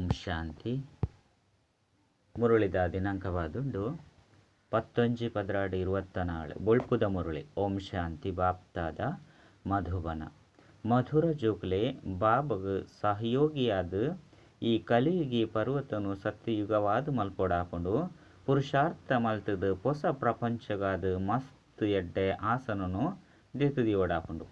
ಓಂ ಶಾಂತಿ. ಮುರುಳಿದ ದಿನಾಂಕವಾದುಂಡು ಪತ್ತೊಂಜಿ ಪದ್ರಾಡು ಇರುವತ್ತ ನಾಳೆ. ಬೊಳ್ಪುದ ಮುರುಳಿ, ಓಂ ಶಾಂತಿ, ಬಾಪ್ತಾದ ಮಧುಬನ ಮಧುರ ಜೋಕ್ಲೆ ಬಾಬಗ್ ಸಹಯೋಗಿಯಾದ, ಈ ಕಲಿಯುಗಿ ಪರ್ವತನು ಸತ್ಯಯುಗವಾದ ಮಲ್ಪೊಡಾಪುಂಡು, ಪುರುಷಾರ್ಥ ಮಲ್ತದ ಹೊಸ ಪ್ರಪಂಚಗಾದ ಮಸ್ತ್ ಎಡ್ಡೆ ಆಸನನು ದೆತುದಿ ಓಡಾಪುಂಡು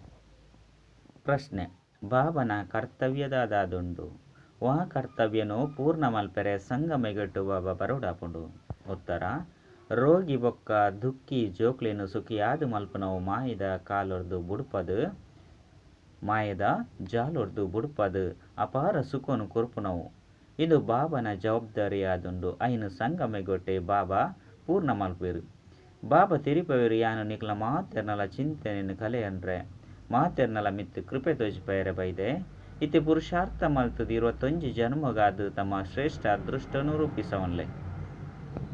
ಪ್ರಶ್ನೆ ಬಾಬನ ಕರ್ತವ್ಯದಾದುಂಡು ವಾ ಕರ್ತವ್ಯನು ಪೂರ್ಣ ಮಲ್ಪೆರೆ ಸಂಗಮೆಗಟ್ಟು ಬಾಬಾ ಬರೋಡಾಪುಂಡು ಉತ್ತರ, ರೋಗಿ ಬೊಕ್ಕ ದುಃಖಿ ಜೋಕ್ಲೆನು ಸುಖಿಯಾದ ಮಲ್ಪನವು ಮಾಯದ ಕಾಲೊರ್ದು ಬುಡುಪದು, ಮಾಯದ ಜಾಲೊರ್ದು ಬುಡುಪದು, ಅಪಾರ ಸುಖನು ಕೊರ್ಪುನವು. ಇದು ಬಾಬನ ಜವಾಬ್ದಾರಿಯಾದುಂಡು ಐನು ಸಂಗಮೆಗೊಟ್ಟೆ ಬಾಬಾ ಪೂರ್ಣ ಮಲ್ಪೇರು ಬಾಬಾ ತಿರುಪವೇರು, ಯಾನು ನಿಕ್ಲ ಮಾತೆರ್ನಲ ಚಿಂತನೆಯನ್ನು ಕಲೆ ಅಂದ್ರೆ ಮಾತೆರ್ನಲ ಮಿತ್ತು ಕೃಪೆ ತೋಜಿಪಯರೆ ಬೈದೆ ಇತ್ತೆ ಪುರುಷಾರ್ಥ ಮಲ್ತದ ಇರುವತ್ತೊಂಜಿ ಜನ್ಮಗಾದು ತಮ್ಮ ಶ್ರೇಷ್ಠ ಅದೃಷ್ಟನು ರೂಪಿಸವನ್ಲೆ.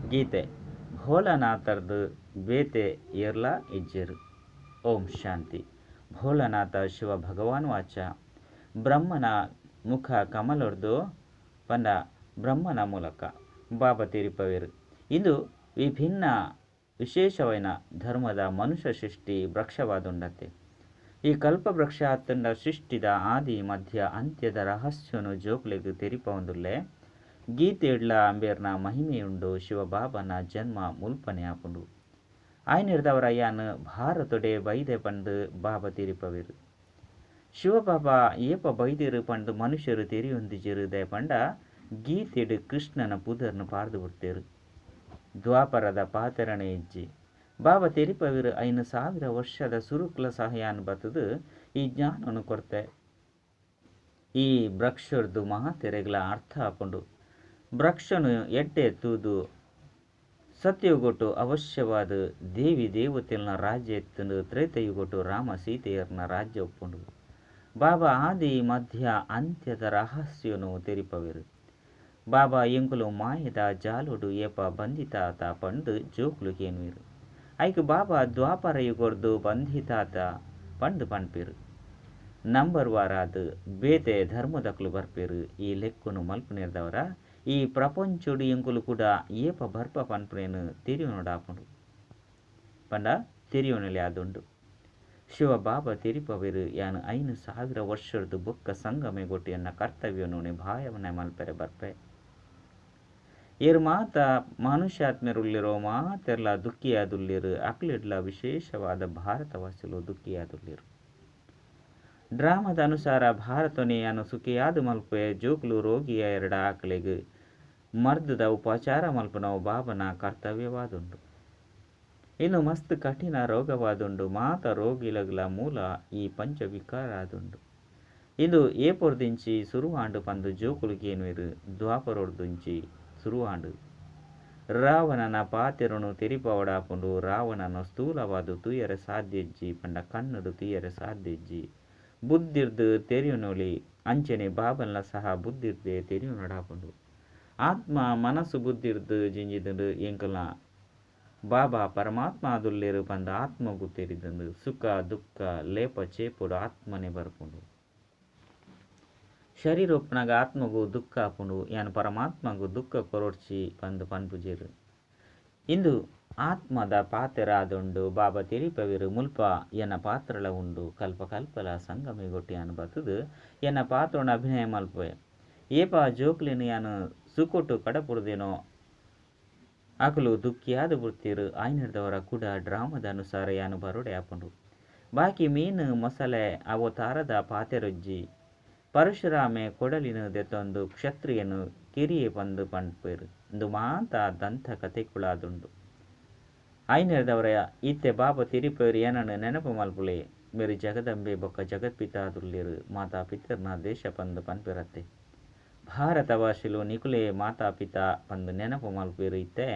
ಗೀತೆ, ಭೋಲನಾಥರ್ದು ಬೇತೆ ಇರ್ಲಾ ಇಜ್ಜರು. ಓಂ ಶಾಂತಿ. ಭೋಲನಾಥ ಶಿವ ಭಗವಾನ್ ವಾಚ. ಬ್ರಹ್ಮನ ಮುಖ ಕಮಲೊರ್ದು ಪಂಡ ಬ್ರಹ್ಮನ ಮೂಲಕ. ಬಾಬಾ ತಿರುಪವೇರು. ಇದು ವಿಭಿನ್ನ ವಿಶೇಷವೈನ ಧರ್ಮದ ಮನುಷ್ಯ ಸೃಷ್ಟಿ ವೃಕ್ಷವಾದುಂಡತೆ. ಈ ಕಲ್ಪವೃಕ್ಷ ಅತ್ತಂಡ ಸೃಷ್ಟಿದ ಆದಿ ಮಧ್ಯ ಅಂತ್ಯದ ರಹಸ್ಯನು ಜೋಕ್ಲೆಗ್ ತೆರಿಪೊಂದುಲ್ಲೆ ಗೀತೆಡ್ಲ ಅಂಬೇರ್ನ ಮಹಿಮೆಯುಂಡು ಶಿವಬಾಬನ ಜನ್ಮ ಮುಲ್ಪನೆ ಆಪುಂಡು ಆಯ್ನಿರ್ದವರ ಯಾನ್ ಭಾರತೊಡೆ ಬೈದೆ ಪಂಡು ಬಾಬ ತಿರಿಪವಿರು. ಶಿವಬಾಬ ಏಪ ಬೈದಿರು ಪಂಡು ಮನುಷ್ಯರು ತೆರಿಯೊಂದಿಜಿರುದೆ ಪಂಡ ಗೀತೆಡು ಕೃಷ್ಣನ ಪುದರ್ನು ಪಾರ್ದು ಬಿಡ್ತೇರು. ದ್ವಾಪರದ ಪಾತರಣೆ ಇಜ್ಜಿ. ಬಾಬಾ ತೆರಿಪವಿರು ಐನು ಸಾವಿರ ವರ್ಷದ ಸುರುಕುಲ ಸಹಾಯ ಬತ್ತದು ಈ ಜ್ಞಾನವನ್ನು ಕೊಡ್ತೆ ಈ ವೃಕ್ಷರ್ದು ಮಹಾತೆರೆಗಳ ಅರ್ಥ ಹಾಕೊಂಡು ಭ್ರಕ್ಷನು ಎಡ್ಡೆ ತೂದು ಸತ್ಯುಗೊಟ್ಟು ಅವಶ್ಯವಾದ ದೇವಿ ದೇವತೆಲ್ನ ರಾಜ್ಯ ಎತ್ತಂದು ತ್ರೇತಯುಗೊಟ್ಟು ರಾಮ ಸೀತೆಯರ್ನ ರಾಜ್ಯ ಒಪ್ಪುಂಡು. ಬಾಬಾ ಆದಿ ಮಧ್ಯ ಅಂತ್ಯದ ರಹಸ್ಯನು ತೆರಿಪವಿರು. ಬಾಬಾ ಎಂಕುಲು ಮಾಯದ ಜಾಲುಡು ಏಪ ಬಂಧಿತಾತ ಪಂಡು ಜೋಕ್ಲು ಕೇನುವಿರು ಐಕ್ ಬಾಬಾ ದ್ವಾಪರ ಯುಗೊರ್ದು ಬಂಧಿತಾತ ಪಂಡು ಪನ್ಪೇರು ನಂಬರ್ ವಾರಾದ ಬೇತೆ ಧರ್ಮದಕ್ಲು ಬರ್ಪೇರು. ಈ ಲೆಕ್ಕನು ಮಲ್ಪನಿರ್ದವರ ಈ ಪ್ರಪಂಚುಡಿ ಎಂಕುಲು ಕೂಡ ಏಪ ಬರ್ಪ ಪನ್ಪನೇನು ತಿರಿಯೋನೊಡಾಪುಂಡು ಪಂಡ ತಿರಿಯೋನಲೆ ಆದುಂಡು. ಶಿವ ಬಾಬಾ ತಿರಿಪವೆರು, ಯಾನು ಐನು ಸಾವಿರ ವರ್ಷದ್ದು ಬೊಕ್ಕ ಸಂಗಮೆ ಗೊಟ್ಟಿಯನ್ನ ಕರ್ತವ್ಯನು ನಿಭಾಯವನೆ ಮಲ್ಪೆರೆ ಬರ್ಪೆ. ಏರು ಮಾತ ಮನುಷ್ಯಾತ್ಮರುಳ್ಳಿರೋ ಮಾತೆರ್ಲ ದುಃಖಿಯಾದುಲ್ಲಿರು ಅಕ್ಲಿಡ್ಲ ವಿಶೇಷವಾದ ಭಾರತವಾಸಿಲು ದುಃಖಿಯಾದುಲ್ಲಿರು ಡ್ರಾಮದ ಅನುಸಾರ ಭಾರತನೆಯನ್ನು ಸುಖಿಯಾದ ಮಲ್ಪೆ ಜೋಕ್ಲು ರೋಗಿಯ ಎರಡ ಆಕಳಿಗೆ. ಮರ್ದದ ಉಪಚಾರ ಮಲ್ಪನವು ಬಾಬನ ಕರ್ತವ್ಯವಾದುಂಡು ಇನ್ನು ಮಸ್ತ್ ಕಠಿಣ ರೋಗವಾದುಂಡು ಮಾತ ರೋಗಿಲಗಲ ಮೂಲ ಈ ಪಂಚವಿಕಾರ ಆದುಂಡು ಇದು ಏಪೊರ್ದಿಂಚಿ ಸುರುವಾಂಡು ಪಂದು ಜೋಕುಲಿಗೇನುವಿರು ದ್ವಾಪರೊರ್ದಿಂಚಿ ಸುರುವಾಂಡು. ರಾವಣನ ಪಾತೆರನು ತೆರಿಪವಡಾಪುಂಡು ರಾವಣನ ಸ್ಥೂಲವಾದು ತುಯರೆ ಸಾಧ್ಯಜ್ಜಿ, ಪಂಡ ಕಣ್ಣುಡು ತುಯರೆ ಸಾಧ್ಯಜ್ಜಿ. ಬುದ್ಧಿರ್ದು ತೆರಿಯುನೊಲಿ ಅಂಚನೆ ಬಾಬನ್ಲ ಸಹ ಬುದ್ಧಿರ್ದೆ ತೆರಿಯುನೊಡಾಪುಂಡು ಆತ್ಮ ಮನಸ್ಸು ಬುದ್ಧಿರ್ದು ಜಿಂಜಿದು ಎಂಕಲ, ಬಾಬಾ ಪರಮಾತ್ಮ ಅದುಲ್ಲೇರು ಪಂದ ಆತ್ಮಗು ತೆರಿದಂದು ಸುಖ ದುಃಖ ಲೇಪ ಚೇಪುಡು ಆತ್ಮನೆ ಬರ್ಪುಂಡು ಶರೀರೊಪ್ಪನಾಗ ಆತ್ಮಗು ದುಃಖ ಆಪುಂಡು ಯಾನ್ ಪರಮಾತ್ಮಗು ದುಃಖ ಕೊರೊಡ್ಚಿ ಪಂದು ಪನ್ಪುಜಿರ್. ಇಂದು ಆತ್ಮದ ಪಾತೆರ ಆದುಂಡು ಬಾಬಾ ತಿರಿಪವಿರು ಮುಲ್ಪ ಎನ್ನ ಪಾತ್ರಳ ಉಂಡು, ಕಲ್ಪ ಕಲ್ಪಲ ಸಂಗಮಿಗೊಟ್ಟಿ ಅನ್ಬತ್ತದು ಎನ್ನ ಪಾತ್ರನ ಅಭಿನಯ ಮಲ್ಪೆ ಏಪ ಜೋಕ್ಲಿನ ಯಾನು ಸುಕೊಟ್ಟು ಕಡಪುರ್ದೇನೋ, ಅಕಲು ದುಃಖಿಯಾದ ಬುರ್ತೀರು ಆಯ್ನಿರ್ದವರ ಕೂಡ ಡ್ರಾಮದ ಅನುಸಾರ ಯಾನು ಬರೋಡೆ ಆಪುಂಡು ಬಾಕಿ ಮೀನು ಮೊಸಲೆ ಅವತಾರದ ಪಾತೆರೊಜ್ಜಿ ಪರಶುರಾಮೆ ಕೊಡಲಿನ ದೆತ್ತೊಂದು ಕ್ಷತ್ರಿಯನು ಕಿರಿಯೇ ಬಂದು ಪಂಡ್ಪೇರು ಇಂದು ಮಾತ ದಂತ ಕತೆಕುಳಾದುಂಡು ಐನರದವರ ಇತ್ತೆ ಬಾಬ ತಿರಿಪೇರು ಏನನ್ನು ನೆನಪು ಮಲ್ಪುಲೆ ಮೇರು ಜಗದಂಬೆ ಬೊಕ್ಕ ಜಗತ್ಪಿತಾದುಲ್ಲಿರು ಮಾತಾ ಪಿತರ್ನ ದೇಶ ಪಂದು ಪನ್ಪಿರತ್ತೆ ಭಾರತ ಭಾಷೆಲು ನಿಕುಲೆ ಮಾತಾಪಿತ ಪಂದು ನೆನಪು ಮಲ್ಪೇರು ಇತ್ತೆ.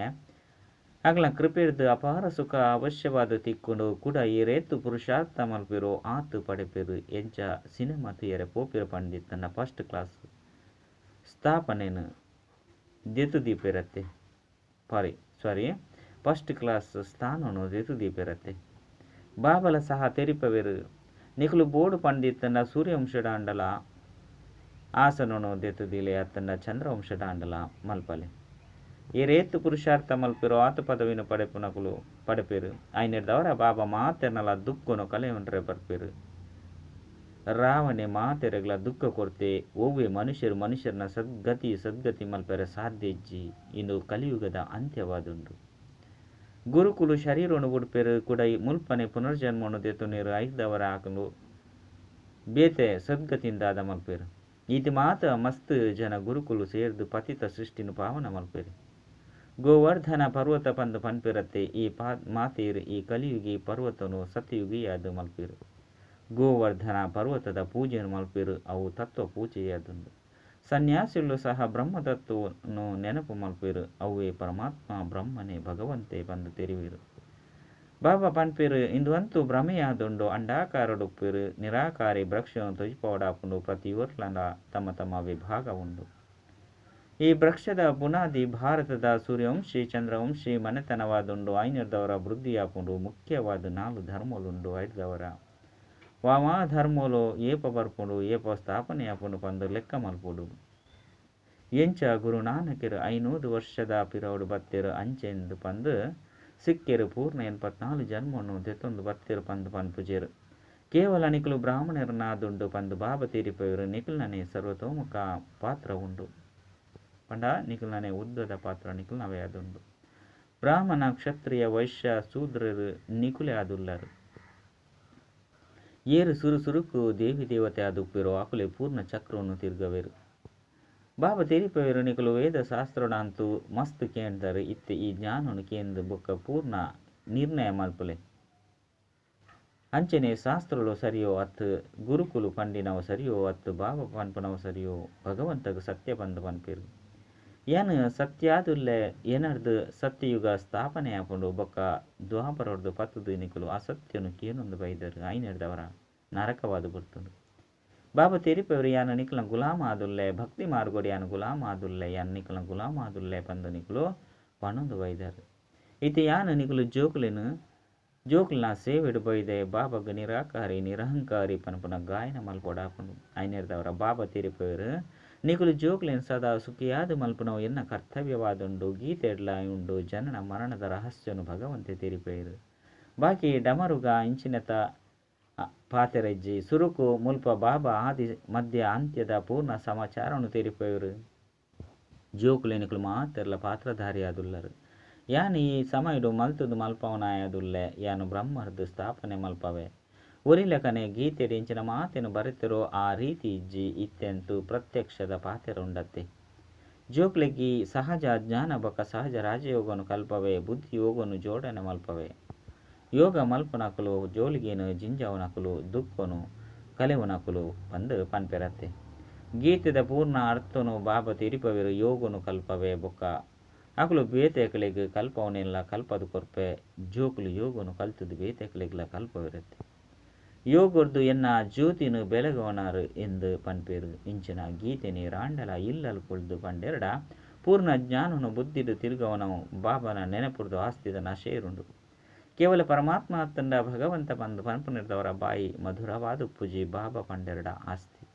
ಅಗ್ಲ ಕೃಪೆರ್ದು ಅಪಾರ ಸುಖ ಅವಶ್ಯವಾದ ತಿಕ್ಕೊಂಡು ಕೂಡ ಈ ರೇತು ಪುರುಷಾರ್ಥ ಮಲ್ಪಿರೋ ಆತು ಪಡೆಪಿರು ಎಂಚ ಸಿನಿಮಾ ತುಯರೆ ಪೋಪಿರ ಪಂಡಿತನ ಫಸ್ಟ್ ಕ್ಲಾಸ್ ಸ್ಥಾಪನೆಯನ್ನು ದಿತು ದೀಪಿರತ್ತೆ. ಸಾರಿ ಸಾರಿ ಫಸ್ಟ್ ಕ್ಲಾಸ್ ಸ್ಥಾನನು ದಿತು ದೀಪಿರತ್ತೆ. ಬಾಬಲ ಸಹ ತೆರಿಪವೆರು. ನಿಖಲು ಬೋಡು ಪಂಡಿತನ ಸೂರ್ಯವಂಶಡ ಅಂಡಲ ಆಸನನು ದೆತ್ತುದಿಲೆ ಅತ್ತಂಡ ಚಂದ್ರವಂಶ ದಾಂಡಲ ಮಲ್ಪಲೆ. ಈ ರೇತು ಪುರುಷಾರ್ಥ ఆత ಆತ ಪದವಿನ ಪಡೆಪುನಕುಲು ಪಡೆಪೇರು. దవర ಬಾಬಾ ಮಾತೆನಲ ದುಃಖನು ಕಲೆಯೊಂಡ್ರೆ ಬರ್ಪೇರು. ರಾವಣೆ ಮಾತೆರೆಗಳ ದುಃಖ ಕೊರತೆ ಒವ್ವೆ ಮನುಷ್ಯರು ಮನುಷ್ಯರನ್ನ ಸದ್ಗತಿ ಸದ್ಗತಿ ಮಲ್ಪೆರೆ ಸಾಧ್ಯ ಇಜ್ಜಿ ಇಂದು ಕಲಿಯುಗದ ಅಂತ್ಯವಾದುಂಡು ಗುರುಕುಲು ಶರೀರನು ಉಡುಪೆರು, ಕೂಡ ಮುಲ್ಪನೆ ಪುನರ್ಜನ್ಮವನ್ನು ದೇತುನೀರು ನೀರು ಐದವರ ಹಾಕಲು ಬೇತೆ ಸದ್ಗತಿಯಿಂದಾದ ಮಲ್ಪೇರು. ಇದು ಮಾತ ಮಸ್ತ್ ಜನ ಗುರುಕುಲು ಸೇರಿದು ಪತಿತ ಸೃಷ್ಟಿನ ಪಾವನ ಮಲ್ಪೇರು. ಗೋವರ್ಧನ ಪರ್ವತ ಪಂದು ಪನ್ಪಿರತ್ತೆ, ಈ ಪಾ ಮಾತೀರ್, ಈ ಕಲಿಯುಗಿ ಪರ್ವತನು ಸತ್ಯಯುಗಿಯಾದ ಮಲ್ಪಿರು. ಗೋವರ್ಧನ ಪರ್ವತದ ಪೂಜೆಯನ್ನು ಮಲ್ಪಿರು, ಅವು ತತ್ವ ಪೂಜೆಯಾದಂದು ಸನ್ಯಾಸಿಗಳು ಸಹ ಬ್ರಹ್ಮತತ್ವವನ್ನು ನೆನಪು ಮಲ್ಪಿರು ಅವೇ ಪರಮಾತ್ಮ ಬ್ರಹ್ಮನೇ ಭಗವಂತೆ ಬಂದು ತೆರಿವಿರು. ಬಾಬಾ ಪನ್ಪಿರು, ಇಂದುವಂತೂ ಭ್ರಮೆಯಾದುಂಡು ಅಂಡಾಕಾರಡುಪ್ಪಿರು ನಿರಾಕಾರಿ ವೃಕ್ಷವನ್ನು ತೊಜಿಪೋಡಾಪುಂಡು ಪ್ರತಿ ಊರ್ಲಂಡ ತಮ್ಮ ತಮ್ಮ ವಿಭಾಗ ಉಂಡು ಈ ವೃಕ್ಷದ ಬುನಾದಿ ಭಾರತದ ಸೂರ್ಯವಂಶಿ, ಚಂದ್ರವಂಶಿ, ಮನೆತನವಾದುಂಡು, ಐನರ್ದವರ ವೃದ್ಧಿಯ ಮುಖ್ಯವಾದ ನಾಲ್ಕು ಧರ್ಮಲುಂಡು ಐದವರ వామా ಏಪ ಬರ್ಪುಂಡು, ಏಪ ಸ್ಥಾಪನೆ స్థాపనయాపుడు పందు ಲೆಕ್ಕ మల్పుడు ಎಂಚ ಗುರುನಾನಕಿರು ಐನೂರು ವರ್ಷದ ಪಿರೋಡು ಬತ್ತಿರು ಅಂಚೆಂದು ಪಂದು, ಸಿಕ್ಕಿರು ಪೂರ್ಣ ಎನ್ಪತ್ನಾಲು ಜನ್ಮನು ದೆತ್ತೊಂದು ಬತ್ತಿರು ಪಂದು ಪನ್ಪುಜೇರು. ಕೇವಲ ನಿಖಲು ಬ್ರಾಹ್ಮಣರು ನಾದುಂಡು ಪಂದು ಬಾಬ ತೀರಿಪವರು ನಿಖಲ್ನನೇ ಸರ್ವತೋಮುಖ ಪಾತ್ರ ಉಂಡು ಪಂಡ ನಿಖಲ್ನನೆ ಉದ್ದದ ಪಾತ್ರ ನಿಖಲ್ನವೇ ಅದುಂಡು ಬ್ರಾಹ್ಮಣ ಕ್ಷತ್ರಿಯ ವೈಶ್ಯ ಶೂದ್ರರು ನಿಖುಲೆ ಆದುಲ್ಲರು. ಏರು ಸುರುಸುರುಕು ದೇವಿ ದೇವತೆ ಆದುಪ್ಪಿರೋ ಆಕುಲೆ ಪೂರ್ಣ ಚಕ್ರವನ್ನು ತಿರುಗವೇರು. ಬಾಬಾ ತೆರಿಪವೇರು ನಿಖಲು ವೇದ ಶಾಸ್ತ್ರಡಂತೂ ಮಸ್ತ್ ಕೇಂದ್ರರು ಇತ್ತೆ ಈ ಜ್ಞಾನನು ಕೇಂದ್ರ ಬೊಕ್ಕ ಪೂರ್ಣ ನಿರ್ಣಯ ಮಲ್ಪಲೆ. ಅಂಚನೆ ಶಾಸ್ತ್ರಗಳು ಸರಿಯೋ ಅತ್ ಗುರುಕುಲು ಪಂಡಿನವು ಸರಿಯೋ ಅತ್ ಬಾಬಾ ಪನ್ಪನವು ಸರಿಯೋ ಭಗವಂತಗ ಸತ್ಯ ಬಂದು ಪನ್ಪೇರು ಏನು ಸತ್ಯಾದುಲ್ಲೇ ಏನರ್ದು ಸತ್ಯಯುಗ ಸ್ಥಾಪನೆ ಆಪುಂಡು ಬೊಕ್ಕ ದ್ವಾಪರವ್ರದ್ದು ಪತ್ತದು ನಿಕಲು ಅಸತ್ಯನು ಕೇನೊಂದು ಬೈದರು ಐನೆಡ್ದವರ ನರಕವಾದ ಗುರ್ತುಂಡು ಬಾಬಾ ತೆರಿಪವರು ಯಾನ ನಿಕಲ ಗುಲಾಮ ಆದುಲ್ಲೆ ಭಕ್ತಿ ಮಾರ್ಗೋಡಿ ಯಾನ ಗುಲಾಮ ಆದುಲ್ಲೆ ಯಾನ ನಿಕಲ ಗುಲಾಮ ಆದುಲ್ಲೆ ಪಂದು ನಿಕಲು ಪಣೊಂದು ಬೈದರು. ಇತಿ ಯಾನ ನಿಕಲು ಜೋಕುಲೆನು ಜೋಕುಲ್ನ ಸೇವೆಡು ಬೈದೆ, ಬಾಬಾಗ ನಿರಾಕಾರಿ ನಿರಹಂಕಾರಿ ಪನಪನ ಗಾಯನ ಮಲ್ಪೊಡಾಪುಂಡು ಐನೆರ್ದವರ ಬಾಬಾ ತೆರಿಪವರು ಸದಾ ಸುಖಿಯಾದ ಮಲ್ಪನವು ಎನ್ನ ಕರ್ತವ್ಯವಾದುಂಡು ಗೀತೆಡ್ಲ ಉಂಡು ಜನನ ಮರಣದ ರಹಸ್ಯನು ಭಗವಂತೆ ತಿರಿಪೇರು. ಬಾಕಿ ಡಮರುಗ ಇಂಚಿನತ ಪಾತೆರಜ್ಜಿ. ಸುರುಕು, ಮುಲ್ಪ, ಬಾಬಾ ಆದಿ ಮಧ್ಯ ಅಂತ್ಯದ ಪೂರ್ಣ ಸಮಾಚಾರವನ್ನು ತೆರಿಪೇರು. ಜೋಕುಲೆನಿಕಲು ಮಾತೆರ್ಲ ಪಾತ್ರಧಾರಿಯಾದುಲ್ಲರು. ಯಾನ್ ಈ ಸಮಯಡು ಮಲ್ತುದು ಮಲ್ಪವನಾಯದುಲ್ಲೆ. ಯಾನು ಬ್ರಹ್ಮರ್ದು ಸ್ಥಾಪನೆ ಮಲ್ಪವೆ. ಒರಿಲಕನೆ ಗೀತೆಡಿಂಚಿನ ಮಾತೆನು ಬರೆತಿರೋ ಆ ರೀತಿ ಇಜ್ಜಿ ಇತ್ತೆಂತು ಪ್ರತ್ಯಕ್ಷದ ಪಾತೆರುಂಡತ್ತೆ. ಜೋಕ್ಲೆಗಿ ಸಹಜ ಜ್ಞಾನ ಬಕ ಸಹಜ ರಾಜಯೋಗನು ಕಲ್ಪವೇ, ಬುದ್ಧಿ ಯೋಗನು ಜೋಡನೆ ಮಲ್ಪವೆ. ಯೋಗ ಮಲ್ಪನಕಲು ಜೋಲಿಗೇನು ಜಿಂಜವನಕಲು ದುಃಖನು ಕಲೆವನಕಲು ಬಂದು ಪನ್ಪೆರತ್ತೆ. ಗೀತೆದ ಪೂರ್ಣ ಅರ್ಥನು ಬಾಬ ತಿರಿಪವಿರು ಯೋಗನು ಕಲ್ಪವೇ ಬೊಕ್ಕ. ಅಕಲು ಬೇತೆಕಳಿಗೆ ಕಲ್ಪವನೆಲ್ಲ ಕಲ್ಪದು ಕೊರ್ಪೆ, ಜೋಕುಲು ಯೋಗನು ಕಲ್ತದು ಬೇತೆಕಳಿಗೆಲ್ಲ ಕಲ್ಪವಿರುತ್ತೆ. ಯೋಗೊರ್ದು ಎನ್ನ ಜ್ಯೋತಿನು ಬೆಳಗೋನಾರು ಎಂದು ಪನ್ಪೇರು. ಇಂಚಿನ ಗೀತೆನಿ ರಾಂಡಲ ಇಲ್ಲಲ್ ಕುಳ್ದು ಪಂಡೆರಡ ಪೂರ್ಣ ಜ್ಞಾನನು ಬುದ್ಧಿಡು ತಿರುಗವನವು ಬಾಬನ ನೆನಪುರ್ದು ಆಸ್ತಿದನ ನಶೇರುಂಡು. ಕೇವಲ ಪರಮಾತ್ಮ ತಂಡ ಭಗವಂತ ಬಂದು ಪನ್ಪುನಿರ್ದವರ ಬಾಯಿ ಮಧುರವಾದ ಪೂಜಿ ಬಾಬಾ ಪಂಡೆರಡ ಆಸ್ತಿ.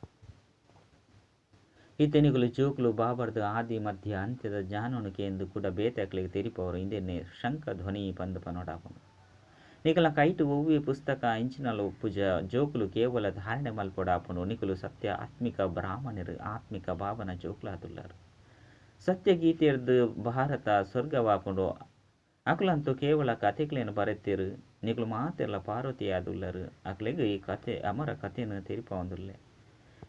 ಈತನಿಗಳು ಜೋಕುಲು ಬಾಬರ್ದು ಆದಿ ಮಧ್ಯ ಅಂತ್ಯದ ಜ್ಞಾನನುಕೆ ಎಂದು ಕೂಡ ಬೇತೆಕ್ಲಿಗೆ ತಿರಿಪವರು. ಇಂದೆನ್ನೆ ಶಂಖ ಧ್ವನಿ ಪಂದು ಕೈಟು ಒವ್ವೆ ಪುಸ್ತಕ ಇಂಚಿನಲು ಪೂಜ ಜೋಕುಲು ಕೇವಲ ಧಾರಣೆ ಮಲ್ಪೊಡಾಪುನು ನಿಕುಲು ಸತ್ಯ ಆತ್ಮಿಕ ಬ್ರಾಹ್ಮಣರು ಆತ್ಮಿಕ ಭಾವನ ಜೋಕುಲಾದುಲ್ಲರು ಸತ್ಯ ಗೀತೆರ್ದು ಭಾರತ ಸ್ವರ್ಗವಾಪುಂಡು ಅಕ್ಲಂತೂ ಕೇವಲ ಕಥೆಗಳೇನು ಬರೆತಿರು ನಿಕಲು ಪಾರ್ವತಿ ಪಾರ್ವತಿಯಾದುಲ್ಲರು ಅಕ್ಲೆಗ್ ಈ ಕಥೆ ಅಮರ ಕಥೆಯನ್ನು ತೆರಿಪವಂದುಲ್ಲೆ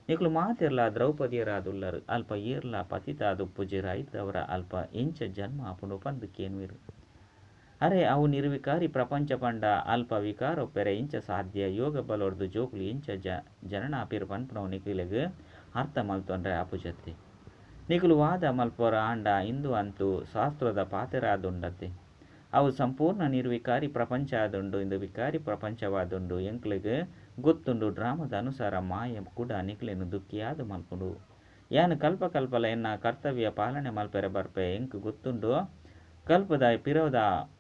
ನಿಕುಲು ಮಾತೆರ್ಲ ದ್ರೌಪದಿಯರಾದುಲ್ಲರು ಅಲ್ಪ ಏರ್ಲ ಪತಿತಾದು ಪೂಜೆರ ಇದ್ದವರ ಅಲ್ಪ ಇಂಚ ಜನ್ಮ ಆಪುಂಡು ಪಂದು ಕೇನ್ವಿರು ಅರೆ ಅವು ನಿರ್ವಿಕಾರಿ ಪ್ರಪಂಚ ಪಂಡ ಅಲ್ಪ ವಿಕಾರ ಪೆರೆ ಇಂಚ ಸಾಧ್ಯ ಯೋಗ ಬಲೊರ್ದು ಜೋಕುಲಿ ಇಂಚ ಜ ಜನನ ಪಿರ್ಪನ್ಪುನವು ನಿಖಿಲೆಗ್ ಅರ್ಥ ಮಲ್ತೊಂಡ್ರೆ ಅಪುಜತ್ತಿ ನಿಖಲು ವಾದ ಮಲ್ಪೊರ ಆಂಡ ಇಂದು ಅಂತೂ ಶಾಸ್ತ್ರದ ಪಾತೆರಾದುಂಡತ್ತೆ. ಅವು ಸಂಪೂರ್ಣ ನಿರ್ವಿಕಾರಿ ಪ್ರಪಂಚ ಆದುಂಡು, ಇಂದು ವಿಕಾರಿ ಪ್ರಪಂಚವಾದುಂಡು, ಎಂಕ್ಲಿಗೆ ಗೊತ್ತುಂಡು ಡ್ರಾಮದ ಅನುಸಾರ ಮಾಯ ಕೂಡ ನಿಖಿಲೆನು ದುಃಖಿಯಾದು ಮಲ್ಪುಂಡು. ಯಾನು ಕಲ್ಪ ಕಲ್ಪಲ ಎನ್ನ ಕರ್ತವ್ಯ ಪಾಲನೆ ಮಲ್ಪೆರೆ ಬರ್ಪೆ, ಎಂಕ್ ಗೊತ್ತುಂಡು ಕಲ್ಪದ ಪಿರೋದ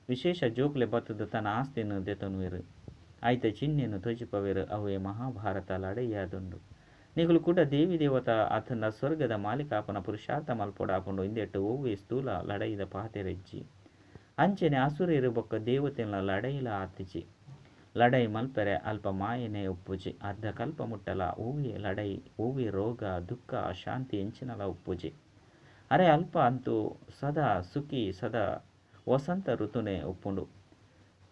ವಿಶೇಷ ಜೋಕ್ಲೆ ಬತ್ತದ ತನ್ನ ಆಸ್ತಿಯನ್ನು ದೆತನುವೆರು ಆಯ್ತ ಚಿಹ್ನೆಯನ್ನು ತೊಜಿಪವೆರು ಅವೇ ಮಹಾಭಾರತ ಲಡೆಯಾದುಂಡು. ನಿಗುಲು ಕೂಡ ದೇವಿ ದೇವತ ಆತನ ಸ್ವರ್ಗದ ಮಾಲೀಕಾಪನ ಪುರುಷಾರ್ಥ ಮಲ್ಪೊಡಾಪುಂಡು ಇಂದೆಟ್ಟು ಓವಿ ಸ್ಥೂಲ ಲಡೈದ ಪಾತೆರೆಜ್ಜಿ. ಅಂಚನೆ ಅಸುರೇರು ಬೊಕ್ಕ ದೇವತೆನ ಲಡೈಲ ಆತಿಚಿ ಲಡೈ ಮಲ್ಪೆರೆ ಅಲ್ಪ ಮಾಯನೆ ಉಪ್ಪುಜಿ ಅರ್ಧ ಕಲ್ಪ ಮುಟ್ಟಲ ಹೂವಿ ಲಡೈ ಹೂವಿ ರೋಗ, ದುಃಖ, ಶಾಂತಿ, ಎಂಚಿನಲ ಉಪ್ಪುಜಿ ಅರೆ ಅಲ್ಪ ಅಂತೂ ಸದಾ ಸುಖಿ, ಸದಾ ವಸಂತ ಋತುನೆ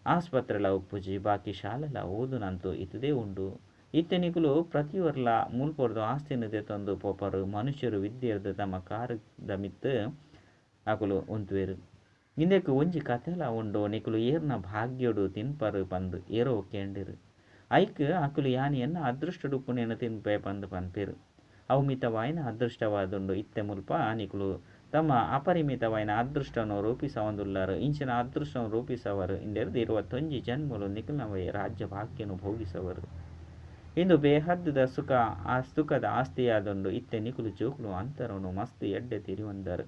ಆಸ್ಪತ್ರೆಲ ಉಪ್ಪುಜಿ ಬಾಕಿ ಶಾಲೆಲ ಓದುನಂತೂ ಇತದೇ ಉಂಡು. ಇತ್ತೆನಿಗಲು ಪ್ರತಿಯೊರ್ಲ ಮುಲ್ಪೊರ್ದು ಆಸ್ತಿನ ತಂದು ಪೋಪರು, ಮನುಷ್ಯರು ವಿದ್ಯೆರ್ದು ತಮ್ಮ ಕಾರ್ಯದ ಮಿತ್ ಅಕುಲು ಉಂತುವೆರು. ಇಂದೆಕ್ ಒಂಜಿ ಕಥೆಲ ಉಂಡು, ನಿಕುಲು ಏರ್ನ ಭಾಗ್ಯಡು ತಿನ್ಪರು ಬಂದು ಏರೋ ಕೇಂಡಿರು. ಐಕ್ ಅಕುಲು ಯಾನಿಯನ್ನ ಅದೃಷ್ಟಡು ಪುಣೆನ ತಿನ್ಪೆ ಪಂದು ಪನ್ಪೆರು. ಅವು ಮಿತವಾಯಿನ ಅದೃಷ್ಟವಾದುಂಡು ಇತ್ತೆ ಮುಲ್ಪ ನಿಕುಲು ತಮ್ಮ ಅಪರಿಮಿತವಾಯಿನ ಅದೃಷ್ಟವನ್ನು ರೂಪಿಸವಂದುಲ್ಲಾರು ಇಂಚಿನ ಅದೃಷ್ಟವನ್ನು ರೂಪಿಸವರು. ಇಂದೆರ್ದಿರುವ ತೊಂಜಿ ಜನ್ಮಲು ನಿಖಿಲವೇ ರಾಜ್ಯ ಭಾಗ್ಯನು ಭೋಗಿಸವರು. ಇಂದು ಬೇಹದ್ದದ ಸುಖ, ಆ ಸುಖದ ಆಸ್ತಿಯಾದೊಂದು ಇತ್ತೆ ನಿಕುಲು ಜೋಕುಲು ಅಂತರನು ಮಸ್ತ್ ಎಡ್ಡೆ ತಿರುವಂದರು.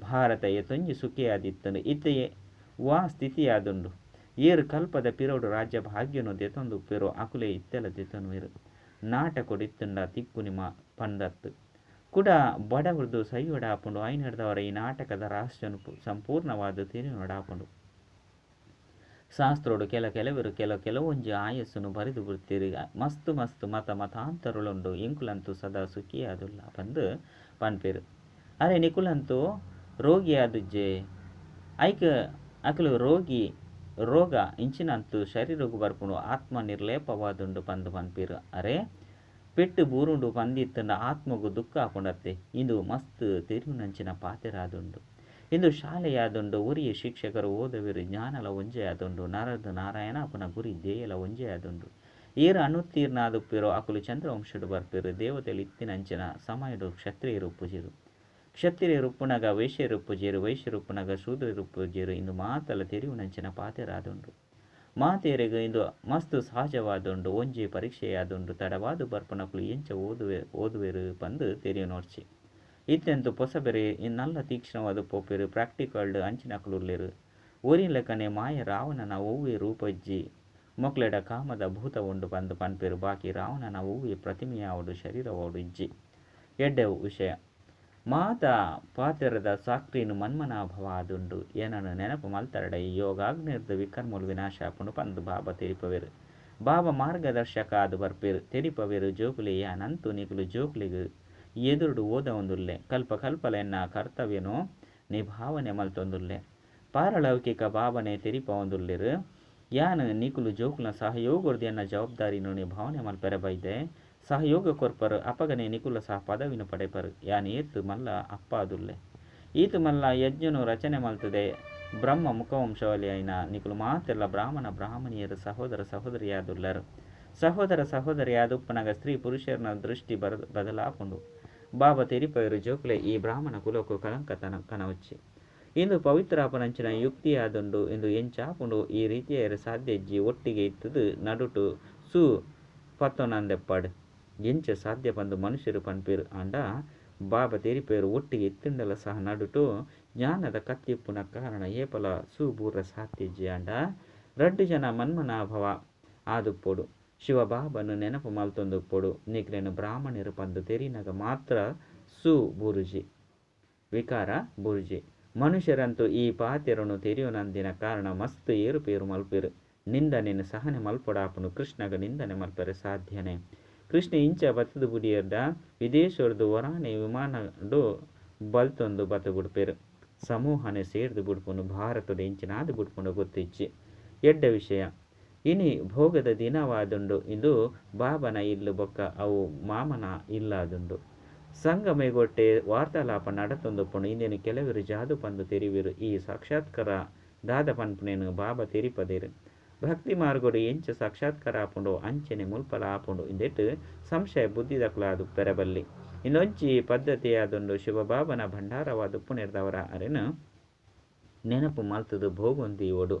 ಭಾರತ ತೊಂಜಿ ಸುಖಿಯಾದಿತ್ತನು ಇತ್ತೆಯೇ ವಾ ಸ್ಥಿತಿಯಾದುಂಡು. ಏರು ಕಲ್ಪದ ಪಿರೋಡು ರಾಜ್ಯ ಭಾಗ್ಯನು ದೆತೊಂದು ಪಿರೋ, ಅಕುಲೆ ಇತ್ತೆಲ ದೆತನುವೆರು ನಾಟಕೊಡಿತ್ತುಂಡ ತಿಕ್ಕು ನಿಮ್ಮ ಪಂದತ್ತು. ಕೂಡ ಬಡವರದು ಸೈಯೊಡಾಪುಂಡು ಐನಡ್ದವರ ಈ ನಾಟಕದ ರಾಷ್ಟ್ರನು ಸಂಪೂರ್ಣವಾದ ತಿರಿ ನೋಡಾಪುಂಡು. ಶಾಸ್ತ್ರೋಡು ಕೆಲ ಕೆಲವರು ಕೆಲ ಕೆಲವೊಂಜಿ ಆಯಸ್ಸನ್ನು ಬರೆದು ಬಿಡ್ತೀರಿ. ಮಸ್ತ್ ಮಸ್ತ್ ಮತ ಮತಾಂತರುಳುಂಡು ಇಂಕುಲಂತೂ ಸದಾ ಸುಖಿಯಾದುಲ್ಲ ಬಂದು ಪನ್ಪೇರು. ಅರೆ ನಿಕುಲಂತೂ ರೋಗಿಯಾದುಜ್ಜೆ. ಐಕ ಅಕಲು ರೋಗಿ ರೋಗ ಇಂಚಿನಂತು ಶರೀರಗು ಬರ್ಪುಂಡು ಆತ್ಮ ನಿರ್ಲೇಪವಾದುಂಡು ಪಂದು ಪನ್ಪೇರು ಅರೆ, ಪೆಟ್ಟು ಬೂರುಂಡು ಪಂದಿತ್ತಂಡ ಆತ್ಮಗು ದುಃಖ ಹಾಕೊಂಡತ್ತೆ ಇಂದು ಮಸ್ತ್ ತಿರುವಿನಂಚಿನ ಪಾತೆರಾದುಂಡು ಇಂದು ಶಾಲೆಯಾದುಂಡು ಉರಿಯ ಶಿಕ್ಷಕರು ಓದವಿರು ಜ್ಞಾನಲ ಒಂಜೆಯಾದುಂಡು ನರದ ನಾರಾಯಣ ಅಪನ ಗುರಿ ದೇಯಲ ಒಂಜೆಯಾದುಂಡು ಏರ ಅನುತ್ತೀರ್ಣಾದುಪ್ಪಿರೋ ಅಕುಲು ಚಂದ್ರವಂಶಡು ಬರ್ಪಿರು. ದೇವತೆಲಿ ಇತ್ತಿನಂಚಿನ ಸಮಯಡು ಕ್ಷತ್ರಿಯರು ಉಪ್ಪುಜಿರು ಕ್ಷತ್ರಿಯರು ಉಪ್ಪುನಗ ವೈಶ್ಯರು ವೈಶ್ಯ ವೈಶ್ಯರು ಉಪ್ಪುನಗ ಶೂದ್ರರು ಉಪ್ಪುಜೇರು ಇಂದು ಮಾತಲ ತೆರಿವುನಂಚಿನ ಪಾತೆರಾದುಂಡು ಮಾತೆಯರಿಗೆ ಇಂದು ಮಸ್ತು ಸಹಜವಾದುಂಡು ಒಂಜಿ ಪರೀಕ್ಷೆಯಾದುಂಡು ತಡವಾದು ಬರ್ಪನಕುಲು ಎಂಚ ಓದುವೆ, ಓದುವೆರು ಬಂದು ತೆರಿಯು ನೋಡ್ಚಿ ಇತ್ತೆಂತು ಪೊಸಬೆರೆ, ಇನ್ನಲ್ಲ ತೀಕ್ಷ್ಣವಾದ ಪೋಪೆರು, ಪ್ರಾಕ್ಟಿಕಲ್ಡ್ ಅಂಚಿನಕುಲುರ್ಲೆರು ಊರಿನ ಲೆಕ್ಕನೆ ಮಾಯ ರಾವಣನ ಹೂವಿ ರೂಪಜ್ಜಿ. ಮೊಕ್ಲೆಡ ಕಾಮದ ಭೂತ ಉಂಡು ಬಂದು ಪನ್ಪೆರು, ಬಾಕಿ ರಾವಣನ ಹೂವಿ ಪ್ರತಿಮೆಯಾವಡು ಶರೀರವಾಡು ಇಜ್ಜಿ. ಎಡ್ಡೆ ವಿಷಯ. ಮಾತ ಪಾತೆರದ ಮನ್ಮನಾಭವ ಆದುಂಡು ಏನನ್ನು ನೆನಪು ಮಲ್ತರಡ. ಯೋಗಾಗ್ನಿರ್ದ ವಿಕರ್ಮುಲು ವಿನಾಶಾಪುಂಡು ಪಂದು ಬಾಬಾ ತೆರಿಪವೆರು. ಬಾಬಾ ಮಾರ್ಗದರ್ಶಕ ಅದು ಬರ್ಪಿರು. ತೆರಿಪವೆರು ಜೋಗುಲಿಯ ನಂತು ನಿಗುಲು ಜೋಕುಲಿಗು ಎದುರುಡು ಓದವೊಂದುಲ್ಲೆ. ಕಲ್ಪ ಕಲ್ಪಲೆನ್ನ ಕರ್ತವ್ಯನು ನಿಭಾವನೆ ಮಲ್ತೊಂದುಲ್ಲೆ. ಪಾರಲೌಕಿಕ ಬಾಬನೆ ಒಂದುಲ್ಲಿರು ಯಾನ ನಿಕುಲು ಜೋಕುಲ ಸಹಯೋಗರ್ದು ಎನ್ನ ಜವಾಬ್ದಾರಿನು ನಿಭಾವನೆ ಮಲ್ಪೆರೆ ಬೈದೆ ಸಹಯೋಗ ಕೊರ್ಪರು ಅಪಗನೆ ನಿಕುಲ ಸಹ ಪದವಿನ ಪಡೆಪರು ಯಾನ್ ಏತು ಮಲ್ಲ ಅಪ್ಪಾದುಲ್ಲೆ ಈತು ಮಲ್ಲ ಯಜ್ಞನು ರಚನೆ ಮಲ್ತದೆ ಬ್ರಹ್ಮ ಮುಖವಂಶವಲಿ ಐನ ನಿಕುಲು ಮಾತೆಲ್ಲ ಬ್ರಾಹ್ಮಣ ಬ್ರಾಹ್ಮಣಿಯರು ಸಹೋದರ ಸಹೋದರಿಯಾದುಲ್ಲರು ಸಹೋದರ ಸಹೋದರಿಯಾದುಪ್ಪನಾಗ ಸ್ತ್ರೀ ಪುರುಷರನ ದೃಷ್ಟಿ ಬರ ಬದಲಾಪುಂಡು ಬಾಬಾ ತೆರಿಪಯರು ಜೋಕುಲೆ ಈ ಬ್ರಾಹ್ಮಣ ಕುಲಕ್ಕೂ ಕಳಂಕತನ ಕನವಚ್ಚಿ ಇಂದು ಪವಿತ್ರಾಪನಂಚಿನ ಯುಕ್ತಿಯಾದುಂಡು ಎಂದು ಎಂಚಾಪುಂಡು ಈ ರೀತಿಯ ಸಾಧ್ಯಜ್ಜಿ ಒಟ್ಟಿಗೆ ಇತ್ತದು ನಡುಟು ಸು ಪತ್ತೊನಂದೆಪ್ಪಡ್ ಎಂಚ ಸಾಧ್ಯ ಬಂದು ಮನುಷ್ಯರು ಪನ್ಪೇರು ಅಂಡ ಬಾಬ ತೆರಿಪೇರು ಒಟ್ಟಿಗೆ ಎತ್ತಿಂದಲ ಸಹ ನಡುಟು ಜ್ಞಾನದ ಕತ್ತಿಪ್ಪುನ ಕಾರಣ ಏಪಲ ಸುಬೂರ ಸಾತ್ಯಜ್ಜಿ ಅಂಡ ರಡ್ಡು ಜನ ಮನ್ಮನಾಭವ ಆದುಪ್ಪೊಡು ಶಿವ ಬಾಬನು ನೆನಪು ಮಲ್ತೊಂದುಪ್ಪೊಡು ನಿಗ್ರೆನು ಬ್ರಾಹ್ಮಣರು ಪಂದು ತೆರಿನಗ ಮಾತ್ರ ಸು ಬುರುಜಿ ವಿಕಾರ ಬುರುಜಿ. ಮನುಷ್ಯರಂತೂ ಈ ಪಾತೆರನು ತೆರೆಯುನಂದಿನ ಕಾರಣ ಮಸ್ತ್ ಏರುಪೇರು ಮಲ್ಪಿರು. ನಿಂದನೆ ಸಹನೆ ಮಲ್ಪಡಾಪನು ಕೃಷ್ಣಗ ನಿಂದನೆ ಮಲ್ಪರೆ ಸಾಧ್ಯನೆ. ಕೃಷ್ಣ ಇಂಚ ಬತ್ತದ ಬುಡಿಯರ್ದ ವಿದೇಶರ್ದು ವರಾನೆ ವಿಮಾನಡು ಬಲ್ತೊಂದು ಬತ್ತ ಬುಡ್ಪೆರು. ಸಮೂಹನೆ ಸೇರ್ದು ಬುಡ್ಪುನು ಭಾರತದ ಇಂಚಿನಾದ ಬಿಡ್ಕೊಂಡು ಗೊತ್ತಿಚ್ಚಿ. ಎಡ್ಡ ವಿಷಯ. ಇನಿ ಭೋಗದ ದಿನವಾದುಂಡು ಇಂದು ಬಾಬನ ಇಲ್ಲು ಬೊಕ್ಕ ಅವು ಮಾಮನ ಇಲ್ಲಾದುಂಡು. ಸಂಗಮೆಗೊಟ್ಟೆ ವಾರ್ತಾಲಾಪ ನಡತೊಂದುಪ್ಪುಂಡು ಇಂದಿನ ಕೆಲವರು ಜಾದು ಪಂದು ತೆರಿವಿರು ಈ ಸಾಕ್ಷಾತ್ಕಾರ ದಾದ ಪನ್ಪುನೇನು ಬಾಬಾ ತೆರಿಪದೇರು. ಭಕ್ತಿ ಮಾರ್ಗಡು ಎಂಚ ಸಾಕ್ಷಾತ್ಕಾರ ಆಪುಂಡು, ಅಂಚನೆ ಮುಲ್ಪಲ ಆಪುಂಡು ಇಂದೆಟ್ಟು ಸಂಶಯ ಬುದ್ಧಿದಕ್ಲಾದು ಪೆರಬಲ್ಲಿ. ಇನ್ನೊಂಚಿ ಪದ್ಧತಿಯಾದೊಂದು ಶಿವಬಾಬನ ಭಂಡಾರವಾದ ಉಪ್ಪುನೆರ್ದವರ ಅರೆನು ನೆನಪು ಮಲ್ತದು ಭೋಗೊಂದಿ ಒಡು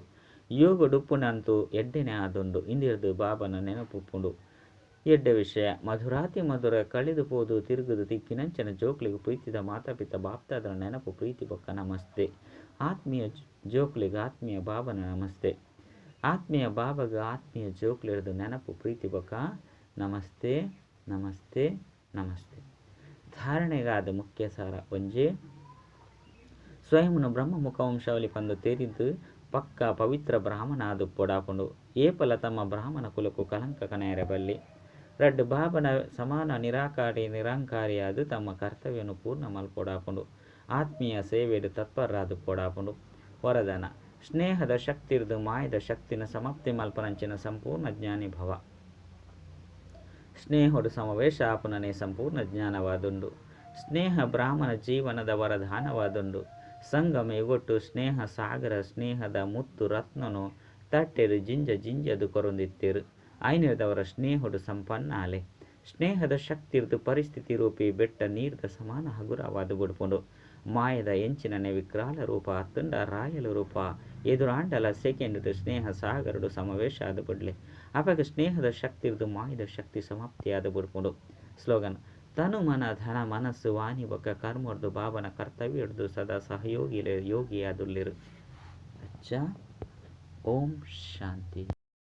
ಯೋಗ ಡುಪ್ಪುನಂತೂ ಎಡ್ಡೆನೆ ಆದೊಂದು ಇಂದಿರ್ದು ಬಾಬನ ನೆನಪುಪ್ಪುಂಡು ಎಡ್ಡೆ ವಿಷಯ, ಮಧುರಾತಿ ಮಧುರ ಕಳೆದು ಪೋದು ತಿರುಗುದು ತಿಕ್ಕಿನಂಚನ ಜೋಕ್ಲಿಗೆ ಪ್ರೀತಿದ ಮಾತಾಪಿತ ಬಾಪ್ತಾದರ ನೆನಪು ಪ್ರೀತಿ ಪಕ್ಕ ನಮಸ್ತೆ. ಆತ್ಮೀಯ ಜೋಕ್ಲಿಗೆ ಆತ್ಮೀಯ ಬಾಬನ ನಮಸ್ತೆ. ಆತ್ಮೀಯ ಬಾಬಗ ಆತ್ಮೀಯ ಜೋಕ್ಲಿರ್ದು ನೆನಪು, ಪ್ರೀತಿ, ಬಕ. ನಮಸ್ತೆ ನಮಸ್ತೆ ನಮಸ್ತೆ. ಧಾರಣೆಗಾದ ಮುಖ್ಯ ಸಾರ ಒಂಜೆ? ಸ್ವಯಂನು ಬ್ರಹ್ಮ ಮುಖವಂಶಾವಳಿ ಪಂದು ತೇರಿದ್ದು ಪಕ್ಕ ಪವಿತ್ರ ಬ್ರಾಹ್ಮಣ ಅದು ಪೊಡಾಪುಂಡು ಏಪಲ ತಮ್ಮ ಬ್ರಾಹ್ಮಣ ಕುಲಕು ಕಲಂಕ ಕನೆಯರ ಬಲ್ಲಿ. ರಡ್ ಬಾಬನ ಸಮಾನ, ನಿರಾಕಾರಿ, ನಿರಂಕಾರಿಯಾದ ತಮ್ಮ ಕರ್ತವ್ಯವನ್ನು ಪೂರ್ಣ ಮಲ್ಪೊಡಾಪುಂಡು ಆತ್ಮೀಯ ಸೇವೆಡು ತತ್ಪರರಾದು ಪೊಡಾಪುಂಡು ವರದಾನ. ಸ್ನೇಹದ ಶಕ್ತಿರ್ದು ಮಾಯದ ಶಕ್ತಿನ ಸಮಾಪ್ತಿ ಮಲ್ಪನಂಚಿನ ಸಂಪೂರ್ಣ ಜ್ಞಾನಿ ಭವ. ಸ್ನೇಹಡು ಸಮವೇಶ ಆಪನನೆ ಸಂಪೂರ್ಣ ಜ್ಞಾನವಾದುಂಡು. ಸ್ನೇಹ ಬ್ರಾಹ್ಮಣ ಜೀವನದ ವರದಾನವಾದುಂಡು. ಸಂಗಮ ಒಟ್ಟು ಸ್ನೇಹ ಸಾಗರ ಸ್ನೇಹದ ಮುತ್ತು ರತ್ನನು ತಟ್ಟೆರು ಜಿಂಜ ಜಿಂಜದು ಕೊರೊಂದಿತ್ತಿರು. ಐನಿರದವರ ಸಂಪನ್ನ ಅಲೆ. ಸ್ನೇಹದ ಶಕ್ತಿರ್ದು ಪರಿಸ್ಥಿತಿ ರೂಪಿ ಬೆಟ್ಟ ನೀರ್ದ ಸಮಾನ ಹಗುರವಾದು ಬುಡ್ಪುಂಡು. ಮಾಯದ ಎಂಚಿನನೆ ವಿಕ್ರಾಲ ರೂಪ ತುಂಡ ರಾಯಲ ರೂಪ ಎದುರಾಂಡಲ ಸೆಕೆಂಡ್ ಸ್ನೇಹ ಸಾಗರಡು ಸಮಾವೇಶ ಆದ ಬಿಡ್ಲೆ ಅವಾಗ ಸ್ನೇಹದ ಶಕ್ತಿರ್ದು ಮಾಯದ ಶಕ್ತಿ ಸಮಾಪ್ತಿಯಾದ ಬುಡ್ಪುಂಡು ಸ್ಲೋಗನ್, ತನು ಮನ, ಧನ, ಮನಸ್ಸು, ವಾಣಿ, ಬೊಕ್ಕ, ಕರ್ಮರ್ದು ಬಾಬನ ಕರ್ತವ್ಯ ಹಿಡ್ದು ಸದಾ ಸಹಯೋಗಿ ಯೋಗಿಯಾದುಲ್ಲಿರು. ಅಚ್ಚ, ಓಂ ಶಾಂತಿ.